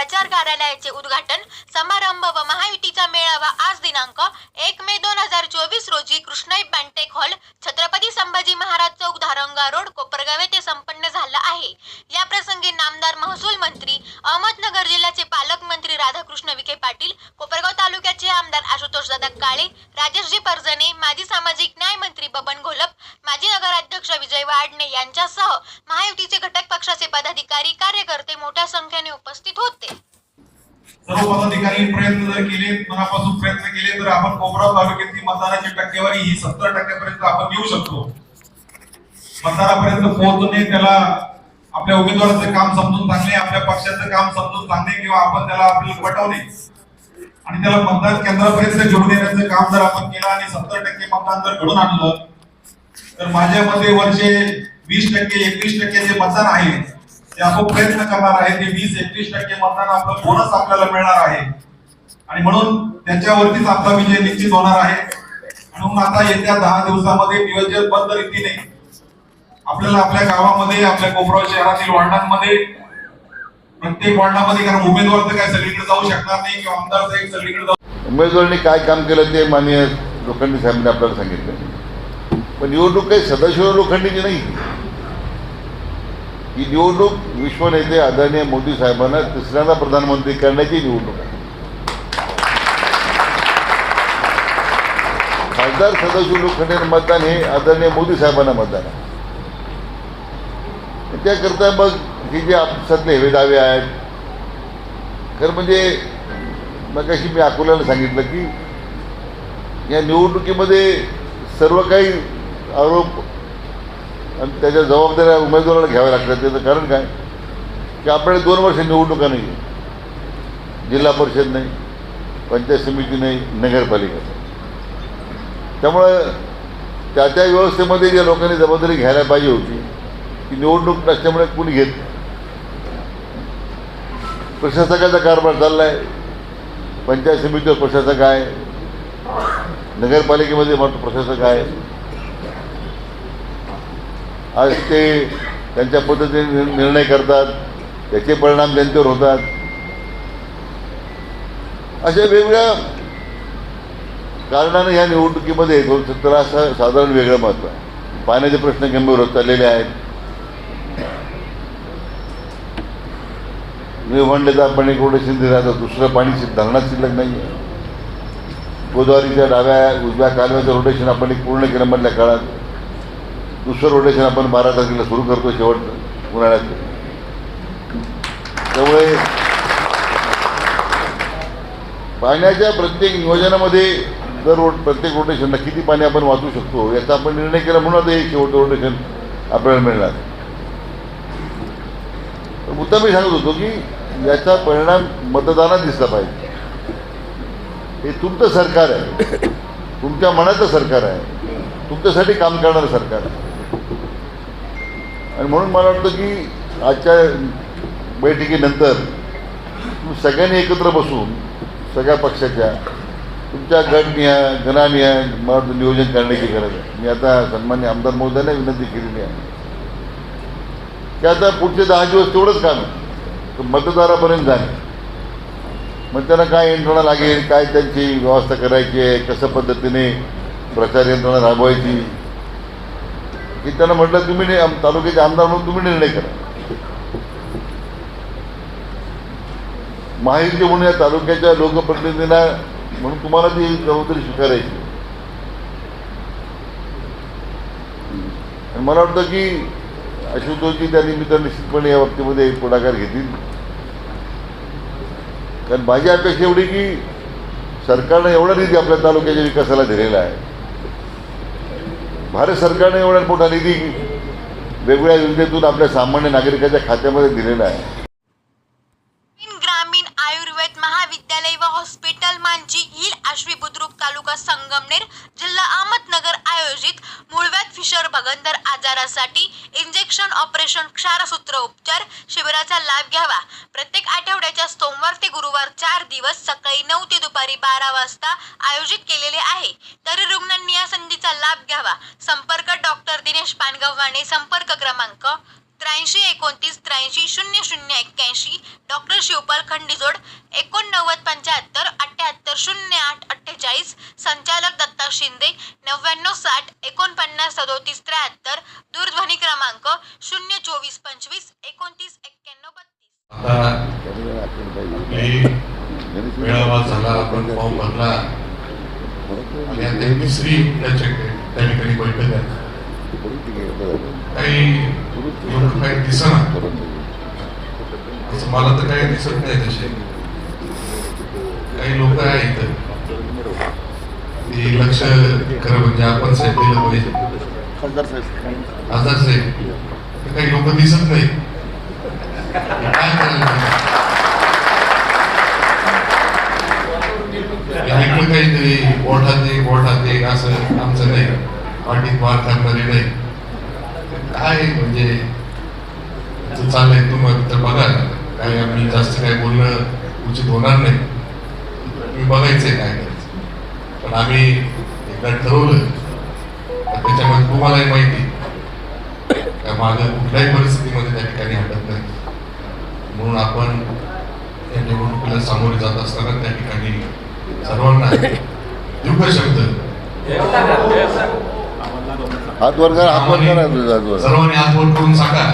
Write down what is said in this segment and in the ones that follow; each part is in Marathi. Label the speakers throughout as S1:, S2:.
S1: प्रचार कार्यालयाचे उद्घाटन समारंभ व महायुतीचा मेळावा आज दिनांक एक मे दोन हजार चोवीस रोजी Krishnai banquet hall Chhatrapati Sambhaji Maharaj Chowk Dharanga road Kopargaon येथे संपन्न झाला आहे. या प्रसंगी नामदार महसूल मंत्री अहमदनगर जिल्ह्याचे पालकमंत्री राधाकृष्ण विखे पाटील कोपरगाव तालुक्याचे आमदार आशुतोष दादा काळे राजेशजी परजणे माजी सामाजिक न्याय मंत्री बबन घोलप माजी नगराध्यक्ष विजय वाडणे यांच्यासह महायुतीचे घटक पक्षाचे पदाधिकारी कार्यकर्ते मोठ्या संख्येने उपस्थित होते.
S2: सर्व पदाधिकारी प्रयत्न जर केले मनापासून प्रयत्न केले तर आपण कोपरा तालुक्यातली मतदानाची टक्केवारी ही सत्तर टक्क्यापर्यंत आपण येऊ शकतो. मतदारापर्यंत पोहोचणे त्याला आपल्या उमेदवाराचं काम समजून सांगणे आपल्या पक्षाचं काम समजून सांगणे किंवा आपण त्याला आपल्याला पटवणे आणि त्याला मतदान केंद्रापर्यंत घेऊन येण्याचं काम जर आपण केलं आणि सत्तर टक्के मतदान जर घडून आणलं तर माझ्या मते वरचे वीस टक्के एकवीस टक्के जे मतदान आहे ते आपण प्रयत्न करणार आहे. ते वीस एकवीस टक्के मतदान आपलं बोनस आपल्याला मिळणार आहे. आणि म्हणून त्याच्यावरतीच आपला विजय निश्चित होणार आहे. म्हणून आता येत्या दहा दिवसामध्ये नियोजनबद्ध रीतीने आपल्याला आपल्या गावामध्ये आपल्या कोपराव शहरातील वार्डांमध्ये प्रत्येक वार्डामध्ये कारण उमेदवार तर काय सगळीकडे जाऊ शकणार नाही किंवा आमदार साहेब सगळीकडे जाऊ
S3: उमेदवारांनी काय काम केलं ते माननीय लोकांनी साहेबांनी आपल्याला सांगितलं. पण निवडणूक काही सदाशिव लोखंडीची नाही. ही निवडणूक विश्वनेते आदरणीय मोदी साहेबांना तिसऱ्यांदा प्रधानमंत्री करण्याची निवडणूक आहे. खासदार सदाशिव लोखंडे मतदान हे आदरणीय मोदी साहेबांना मतदान आहे. त्याकरता मग हे जे आपसातले हेवे दावे आहेत खरं म्हणजे मग अशी मी अकोल्याला सांगितलं की या निवडणुकीमध्ये सर्व काही आरोप. आणि त्याच्या जबाबदाऱ्या उमेदवाराला घ्याव्या लागतात. त्याचं कारण काय? की आपल्याला दोन वर्ष निवडणुका नाही. आहे जिल्हा परिषद नाही पंचायत समिती नाही नगरपालिका त्यामुळं त्या त्या व्यवस्थेमध्ये ज्या लोकांनी जबाबदारी घ्यायला पाहिजे होती की निवडणूक नसल्यामुळे कुणी घेत नाही. प्रशासकाचा कारभार चालला आहे पंचायत समितीवर प्रशासक आहे. नगरपालिकेमध्ये मात्र प्रशासक आहे. आज ते त्यांच्या पद्धतीने निर्णय करतात त्याचे परिणाम त्यांच्यावर होतात. अशा वेगवेगळ्या कारणानं ह्या निवडणुकीमध्ये थोडंसं त्रास हा साधारण वेगळं महत्त्व आहे. पाण्याचे प्रश्न गंभीर होत चाललेले आहेत. विभांडेचा पाणी रोटेशन शिंदे आता दुसरं पाणी धरणात शिल्लक नाही आहे गोदावरीच्या डाव्या उजव्या कालव्याचं रोटेशन आपण पूर्ण केलं मधल्या काळात. दुसरं रोटेशन आपण बारा तारखेला सुरू करतो शेवट उन्हाळ्यात त्यामुळे पाण्याच्या प्रत्येक नियोजनामध्ये दर रोड प्रत्येक रोटेशनला किती पाणी आपण वाचू शकतो याचा आपण निर्णय केला म्हणून आता हे शेवट रोटेशन आपल्याला मिळणार. तर मुद्दा मी सांगत होतो की याचा परिणाम मतदानात दिसला पाहिजे. हे तुमचं सरकार आहे. तुमच्या मनाचं सरकार आहे. तुमच्यासाठी काम करणारं सरकार आहे. आणि म्हणून मला वाटतं की आजच्या बैठकीनंतर सगळ्यांनी एकत्र बसून सगळ्या पक्षाच्या तुमच्या गटनिहाय गणानिहाय मला वाटतं नियोजन करण्याची गरज आहे. मी आता सन्मान्य आमदार महोदयांना विनंती केलेली आहे. की आता पुढचे दहा दिवस तेवढंच काम आहे. तर मतदारापर्यंत जाणे. मग त्यांना काय यंत्रणा लागेल काय त्यांची व्यवस्था करायची आहे कशा पद्धतीने प्रचार यंत्रणा राबवायची की त्यांना म्हटलं तुम्ही तालुक्याचे आमदार म्हणून तुम्ही निर्णय करा. माहिती म्हणून या तालुक्याच्या लोकप्रतिनिधींना म्हणून तुम्हाला ती जबाबदारी स्वीकारायची. आणि मला वाटतं की आशुतोषजी त्या निमित्तानं निश्चितपणे या बाबतीमध्ये पुढाकार घेतील. कारण माझी अपेक्षा एवढी की सरकारनं एवढा निधी आपल्या तालुक्याच्या विकासाला दिलेला आहे. भारत सरकारने एवढा मोठा निधी वेगवेगळ्या योजनेतून आपल्या सामान्य नागरिकाच्या खात्यामध्ये दिलेला आहे.
S1: ग्रामीण ग्रामीण आयुर्वेद महाविद्यालय व हॉस्पिटल मांची हिल आश्वी बुद्रुक तालुका संगमनेर जिल्हा अहमदनगर आयोजित मुळव्यात फिशर भगंदर आजारासाठी इंजेक्शन ऑपरेशन क्षारसूत्र उपचार शिबिराचा लाभ घ्यावा. प्रत्येक आठवड्याच्या सोमवार ते गुरुवार चार दिवस सकाळी नऊ ते दुपारी बारा वाजता आयोजित केलेले आहे. तरी रुग्णांनी या संधीचा लाभ घ्यावा. संपर्क डॉक्टर दिनेश पानगव्हाणे संपर्क क्रमांक त्र्याऐंशी एकोणतीस त्र्याऐंशी शून्य शून्य एक्क्याऐंशी डॉक्टर शिवपाल खंडीजोड एकोणनव्वद पंच्याहत्तर अठ्ठ्याहत्तर शून्य आठ अठ्ठेचाळीस संचालक दत्त शिंदे नव्याण्णव साठ एकोणपन्नास सदोतीस त्र्याहत्तर दूरध्वनी क्रमांक शून्य चोवीस पंचवीस एकोणतीस एक्क्याण्णव बत्तीस.
S4: मेळावा झाला आपण फॉर्म भरला. त्या ठिकाणी बैठक काही काही मला तर काही दिसत नाही तसे. काही लोक आहेत. ते लक्ष खरं म्हणजे आपण साहेब दिलं पाहिजे. आजार साहेब. काही लोक दिसत नाही. काय करायला काहीतरी बोटात एक बोटात एक असं आमचं नाही. पाठीत वार करणारे नाही. काय म्हणजे चाललंय तुम्ही तर बघा. काय आम्ही जास्त काय बोलणं उचित होणार नाही. तुम्ही बघायचंय काय. पण आम्ही एकदा ठरवलं. त्याच्यामध्ये तुम्हालाही माहिती. का मागं कुठल्याही परिस्थितीमध्ये त्या ठिकाणी हटत नाही. म्हणून आपण या निवडणुकीला सामोरे जात असताना त्या ठिकाणी सर्वांना का शब्द.
S3: हात वर करा हात वर करा तुझा हात वर.
S4: सर्वांनी हात वर करून सांगा.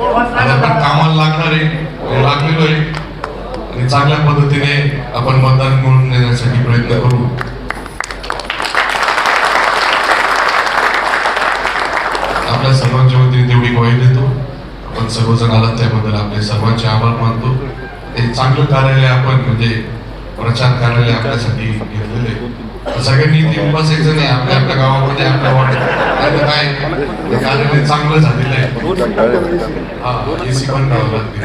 S4: आपण कामाला लागणार आहे लागलेलो आहे. आणि चांगल्या पद्धतीने आपण मतदान मिळवून देण्यासाठी प्रयत्न करू. आपल्या सर्वांच्या वतीने तेवढी ग्वाही देतो. आपण सर्वजण आलात त्याबद्दल आपले सर्वांचे आभार मानतो. एक चांगलं कार्यालय आपण म्हणजे प्रचार कार्यालय आपल्यासाठी घेतलेले सगळ्यांनी ते बसायचं नाही. आपल्या आपल्या गावामध्ये आपल्या वाटत काय कार्यालय चांगलं झालेलं आहे. हा एसी पण करावं लागते.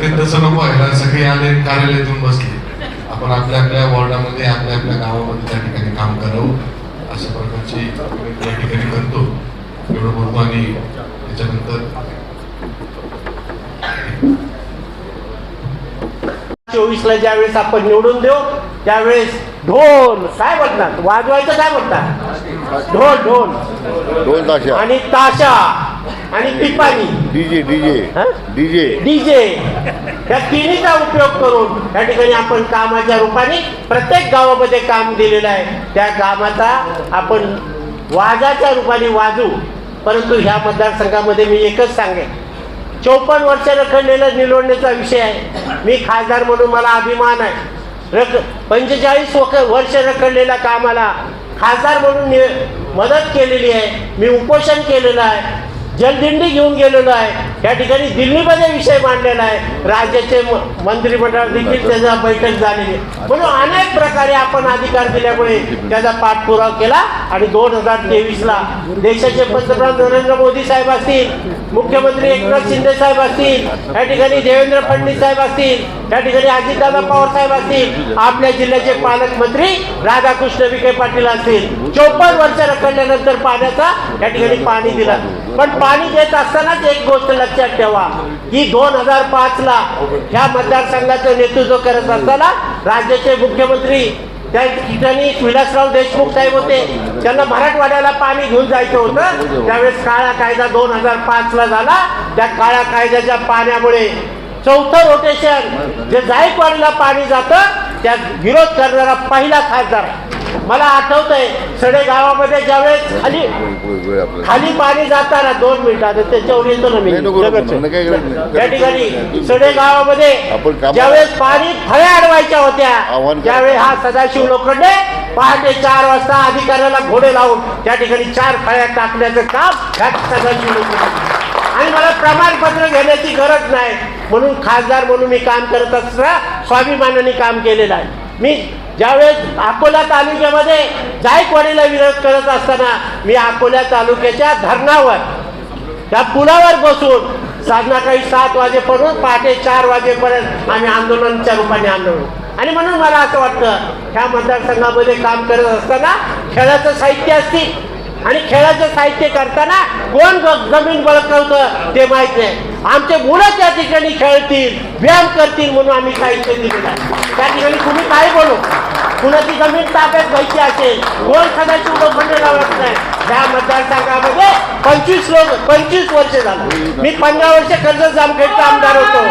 S4: ते तसं नको व्हायला सगळे आले कार्यालयातून बसले. आपण आपल्या आपल्या वॉर्डामध्ये आपल्या आपल्या गावामध्ये त्या ठिकाणी काम करावं असं विनंती या ठिकाणी करतो. एवढं बोलतो आणि त्याच्यानंतर.
S5: चोवीस ला ज्यावेळेस आपण निवडून देऊ त्यावेळेस ढोल. काय म्हणतात वाजवायचं काय म्हणतात ढोल ढोल. आणि ताशा. आणि पिपाणी
S3: डीजे डीजे
S5: हा?
S3: डीजे.
S5: डीजे. या तिन्हीचा उपयोग करून त्या ठिकाणी आपण कामाच्या रूपाने प्रत्येक गावामध्ये काम दिलेलं आहे. त्या कामाचा आपण वाजाच्या रूपाने वाजू. परंतु ह्या मतदारसंघामध्ये मी एकच सांगेन. चौपन्न वर्ष रखडलेला निवडण्याचा विषय आहे. मी खासदार म्हणून मला अभिमान आहे. रख पंचेचाळीस वर्ष रखडलेल्या कामाला खासदार म्हणून नि- मदत केलेली आहे. मी उपोषण केलेलं आहे. जलदिंडी घेऊन गेलेलो आहे. या ठिकाणी दिल्लीमध्ये विषय मांडलेला आहे. राज्याचे म- मंत्रिमंडळ देखील त्याचा बैठक झालेली. आहे म्हणून अनेक प्रकारे आपण अधिकार दिल्यामुळे त्याचा पाठपुरावा केला आणि दोन हजार तेवीसला देशाचे पंतप्रधान नरेंद्र मोदी साहेब असतील मुख्यमंत्री एकनाथ शिंदे साहेब असतील या ठिकाणी देवेंद्र फडणवीस साहेब असतील त्या ठिकाणी अजितदादा पवार साहेब असतील आपल्या जिल्ह्याचे पालकमंत्री राधाकृष्ण विखे पाटील असतील. चौपन्न वर्ष रखडल्यानंतर पाण्याचा या ठिकाणी पाणी दिलं. पण पाणी देत असतानाच एक गोष्ट लक्षात ठेवा. की दोन हजार पाच ला ह्या मतदारसंघाचं नेतृत्व करत असताना राज्याचे मुख्यमंत्री त्या ठिकाणी विलासराव देशमुख साहेब होते. त्यांना मराठवाड्याला पाणी घेऊन जायचं होतं. त्यावेळेस काळा कायदा दोन हजार पाच ला झाला. त्या काळ्या कायद्याच्या पाण्यामुळे चौथं रोटेशन जे जायकवाडीला पाणी जातं त्या विरोध करणारा पहिला खासदार मला आठवत आहे सडे गावामध्ये ज्यावेळेस खाली खाली पाणी जाताना दोन मिनिटात त्याच्यावर येतो ना मी. त्या ठिकाणी सडे गावामध्ये ज्यावेळेस पाणी फळे अडवायच्या होत्या
S3: आव्हान करा.
S5: त्यावेळी हा सदाशिव लोखंडे पहाटे चार वाजता अधिकाऱ्याला घोडे लावून त्या ठिकाणी चार फळ्या टाकण्याचं काम ह्या सदाशिव लोखंडे. आणि मला प्रमाणपत्र घेण्याची गरज नाही. म्हणून खासदार म्हणून मी काम करत असताना स्वाभिमानाने काम केलेलं आहे. मी ज्यावेळेस अकोला तालुक्यामध्ये जायकवाडीला विरोध करत असताना मी अकोला तालुक्याच्या धरणावर त्या पुलावर बसून संध्याकाळी सात वाजेपर्यंत पहाटे चार वाजेपर्यंत आम्ही आंदोलनाच्या रूपाने आंदोलन आणि म्हणून मला असं वाटतं ह्या मतदारसंघामध्ये काम करत असताना खेळाचं साहित्य असतील. आणि खेळाचं साहित्य करताना कोण जमीन बळकवतं ते माहीत नाही. आमचे मुलं त्या ठिकाणी खेळतील व्यायाम करतील म्हणून आम्ही साहित्य दिलेलं आहे त्या ठिकाणी तुम्ही काय बोलू? कुणाची जमीन ताब्यात घ्यायची असेल कोण सदाशिव उपखंड लावत नाही. या मतदारसंघामध्ये पंचवीस लोक पंचवीस वर्ष झालं. मी पंधरा वर्ष कर्ज जामखेडचा आमदार होतो.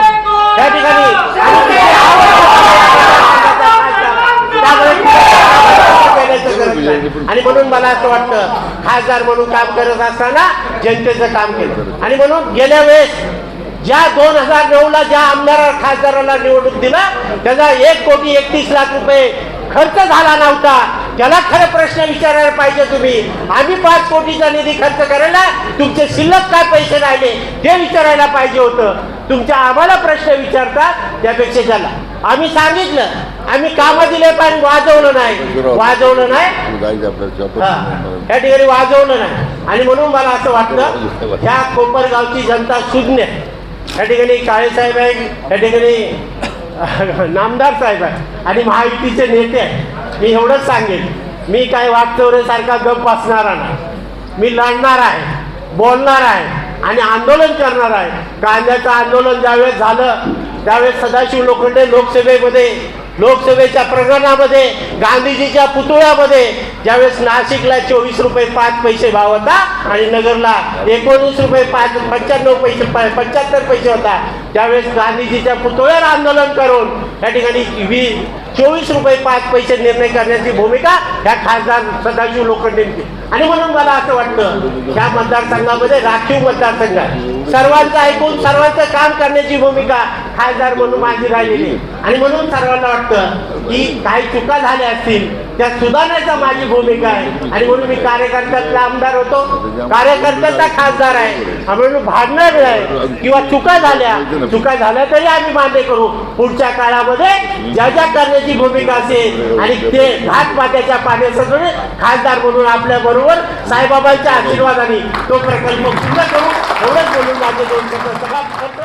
S5: त्या ठिकाणी आणि आणि म्हणून मला असं वाटतं खासदार म्हणून काम करत असताना जनतेचं काम केलं. आणि म्हणून गेल्या वेळेस ज्या दोन हजार नऊ ला ज्या आमदार खासदाराला निवडून दिला त्याचा एक कोटी एकतीस लाख रुपये खर्च झाला नव्हता. त्याला खरं प्रश्न विचारायला पाहिजे तुम्ही. आम्ही पाच कोटीचा निधी खर्च करायला तुमचे शिल्लक काय पैसे राहिले ते विचारायला पाहिजे होतं. तुमच्या आम्हाला प्रश्न विचारतात त्यापेक्षा त्याला आम्ही सांगितलं. आम्ही कामं दिले पण वाजवलं नाही. वाजवलं नाही. या ठिकाणी वाजवलं नाही. आणि म्हणून मला असं वाटतं ह्या कोपरगावची जनता आहे. या ठिकाणी काळेसाहेब आहे या ठिकाणी नामदार साहेब आहे आणि महायुतीचे नेते आहे मी एवढंच सांगेन. मी काय वागचौरेसारखा गप बसणारा नाही मी लढणार आहे बोलणार आहे आणि आंदोलन करणार आहे. कांद्याचं आंदोलन ज्यावेळेस झालं त्यावेळेस सदाशिव लोखंडे लोकसभेमध्ये लोकसभेच्या प्रकरणामध्ये गांधीजीच्या पुतळ्यामध्ये ज्यावेळेस नाशिकला चोवीस रुपये पाच पैसे भाव होता आणि नगरला एकोणीस रुपये पाच पंच्याण्णव पैसे पंच्याहत्तर पैसे होता त्यावेळेस गांधीजीच्या पुतळ्यावर आंदोलन करून त्या ठिकाणी वी चोवीस रुपये पाच पैसे निर्णय करण्याची भूमिका ह्या खासदार सदाशिव लोखंडेंची आणि म्हणून मला असं वाटतं ह्या मतदारसंघामध्ये राखीव मतदारसंघ आहे. सर्वांचं ऐकून सर्वांचं काम करण्याची भूमिका खासदार म्हणून माझी राहिलेली आणि म्हणून सर्वांना वाटतं की काही चुका झाल्या असतील त्या सुधारण्याचा माझी भूमिका आहे. आणि म्हणून मी कार्यकर्त्यातला आमदार होतो. कार्यकर्त्याचा खासदार आहे. म्हणून भांडणार नाही किंवा चुका झाल्या चुका झाल्या तरी आम्ही मान्य करू. पुढच्या काळामध्ये ज्या ज्या करण्याची भूमिका असेल आणि ते घाट पाट्याच्या पाण्यासह खासदार म्हणून आपल्या बरोबर साईबाबांच्या आशीर्वादाने तो प्रकल्प पूर्ण करू एवढंच बोलून माझे दोन शब्द समाप्त करतो.